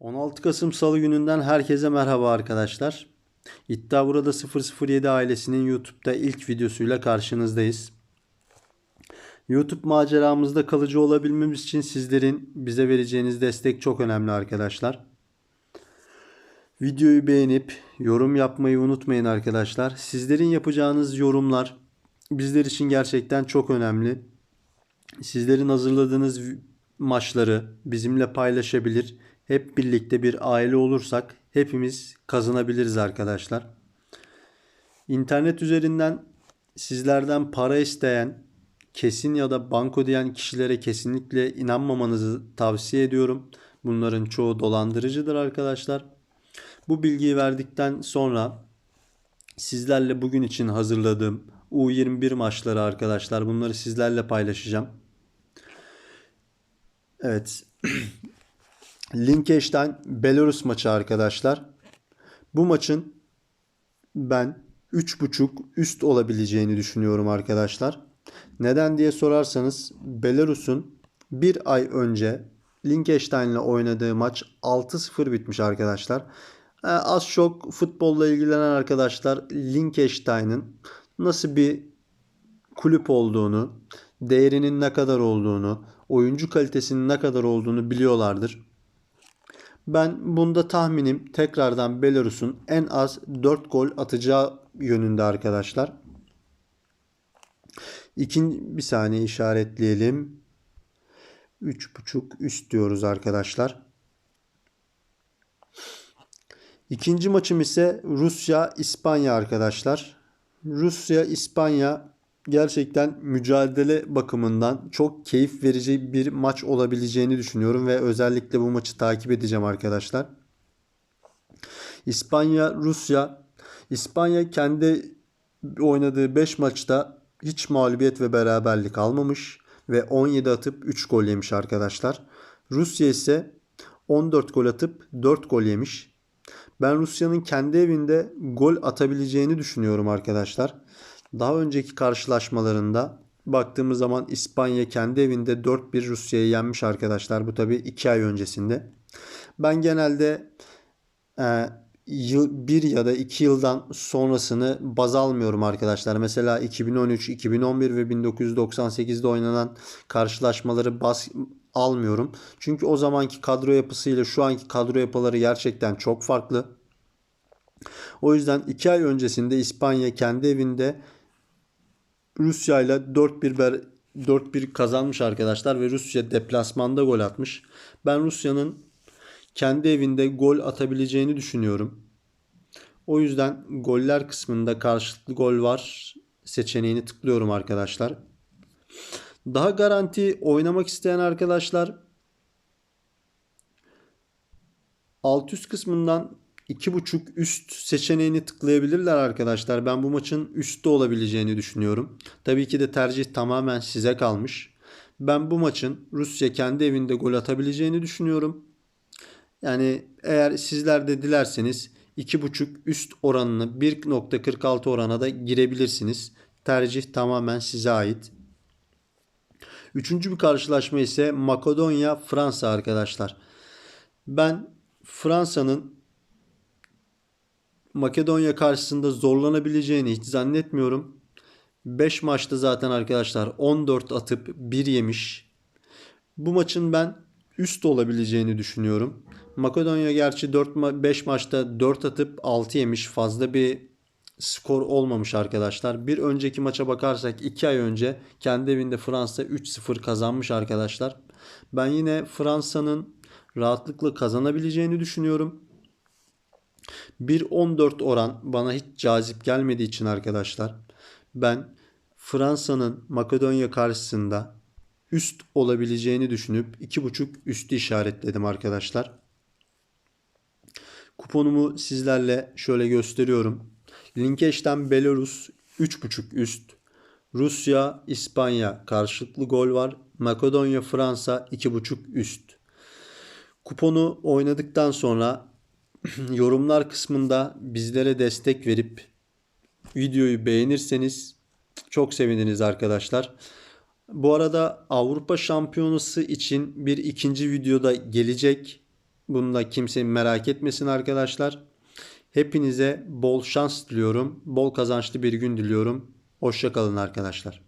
16 Kasım Salı gününden herkese merhaba arkadaşlar. İddia Burada 007 ailesinin YouTube'da ilk videosuyla karşınızdayız. YouTube maceramızda kalıcı olabilmemiz için sizlerin bize vereceğiniz destek çok önemli arkadaşlar. Videoyu beğenip yorum yapmayı unutmayın arkadaşlar. Sizlerin yapacağınız yorumlar bizler için gerçekten çok önemli. Sizlerin hazırladığınız maçları bizimle paylaşabilir. Hep birlikte bir aile olursak hepimiz kazanabiliriz arkadaşlar. İnternet üzerinden sizlerden para isteyen, kesin ya da banko diyen kişilere kesinlikle inanmamanızı tavsiye ediyorum. Bunların çoğu dolandırıcıdır arkadaşlar. Bu bilgiyi verdikten sonra sizlerle bugün için hazırladığım U21 maçları arkadaşlar bunları sizlerle paylaşacağım. Evet. Liechtenstein Belarus maçı arkadaşlar. Bu maçın ben 3.5 üst olabileceğini düşünüyorum arkadaşlar. Neden diye sorarsanız Belarus'un bir ay önce Liechtenstein'le oynadığı maç 6-0 bitmiş arkadaşlar. Ee, Az çok futbolla ilgilenen arkadaşlar Liechtenstein'ın nasıl bir kulüp olduğunu, değerinin ne kadar olduğunu, oyuncu kalitesinin ne kadar olduğunu biliyorlardır. Ben bunda tahminim tekrardan Belarus'un en az 4 gol atacağı yönünde arkadaşlar. İkinci bir saniye işaretleyelim. 3.5 üst diyoruz arkadaşlar. İkinci maçım ise Rusya-İspanya arkadaşlar. Rusya-İspanya gerçekten mücadele bakımından çok keyif verici bir maç olabileceğini düşünüyorum ve özellikle bu maçı takip edeceğim arkadaşlar. İspanya, Rusya. İspanya kendi oynadığı 5 maçta hiç mağlubiyet ve beraberlik almamış ve 17 atıp 3 gol yemiş arkadaşlar. Rusya ise 14 gol atıp 4 gol yemiş. Ben Rusya'nın kendi evinde gol atabileceğini düşünüyorum arkadaşlar. Daha önceki karşılaşmalarında baktığımız zaman İspanya kendi evinde 4-1 Rusya'yı yenmiş arkadaşlar. Bu tabi 2 ay öncesinde. Ben genelde e, yıl, bir ya da iki yıldan sonrasını baz almıyorum arkadaşlar. Mesela 2013, 2011 ve 1998'de oynanan karşılaşmaları baz almıyorum. Çünkü o zamanki kadro yapısıyla şu anki kadro yapıları gerçekten çok farklı. O yüzden 2 ay öncesinde İspanya kendi evinde Rusya ile 4-1 ber 4-1 kazanmış arkadaşlar ve Rusya deplasmanda gol atmış. Ben Rusya'nın kendi evinde gol atabileceğini düşünüyorum. O yüzden goller kısmında karşılıklı gol var seçeneğini tıklıyorum arkadaşlar. Daha garanti oynamak isteyen arkadaşlar alt üst kısmından 2.5 üst seçeneğini tıklayabilirler arkadaşlar. Ben bu maçın üstte olabileceğini düşünüyorum. Tabii ki de tercih tamamen size kalmış. Ben bu maçın Rusya kendi evinde gol atabileceğini düşünüyorum. Yani eğer sizler de dilerseniz 2.5 üst oranını 1.46 orana da girebilirsiniz. Tercih tamamen size ait. Üçüncü bir karşılaşma ise Makedonya Fransa arkadaşlar. Ben Fransa'nın Makedonya karşısında zorlanabileceğini hiç zannetmiyorum. 5 maçta zaten arkadaşlar 14 atıp 1 yemiş. Bu maçın ben üst olabileceğini düşünüyorum. Makedonya gerçi 4 ma 5 maçta 4 atıp 6 yemiş. Fazla bir skor olmamış arkadaşlar. Bir önceki maça bakarsak 2 ay önce kendi evinde Fransa 3-0 kazanmış arkadaşlar. Ben yine Fransa'nın rahatlıkla kazanabileceğini düşünüyorum. 1.14 oran bana hiç cazip gelmediği için arkadaşlar ben Fransa'nın Makedonya karşısında üst olabileceğini düşünüp 2.5 üstü işaretledim arkadaşlar. Kuponumu sizlerle şöyle gösteriyorum. Liechtenstein Belarus 3.5 üst. Rusya İspanya karşılıklı gol var. Makedonya Fransa 2.5 üst. Kuponu oynadıktan sonra yorumlar kısmında bizlere destek verip videoyu beğenirseniz çok seviniriz arkadaşlar. Bu arada Avrupa Şampiyonası için bir ikinci videoda gelecek. Bunu da kimse merak etmesin arkadaşlar. Hepinize bol şans diliyorum. Bol kazançlı bir gün diliyorum. Hoşçakalın arkadaşlar.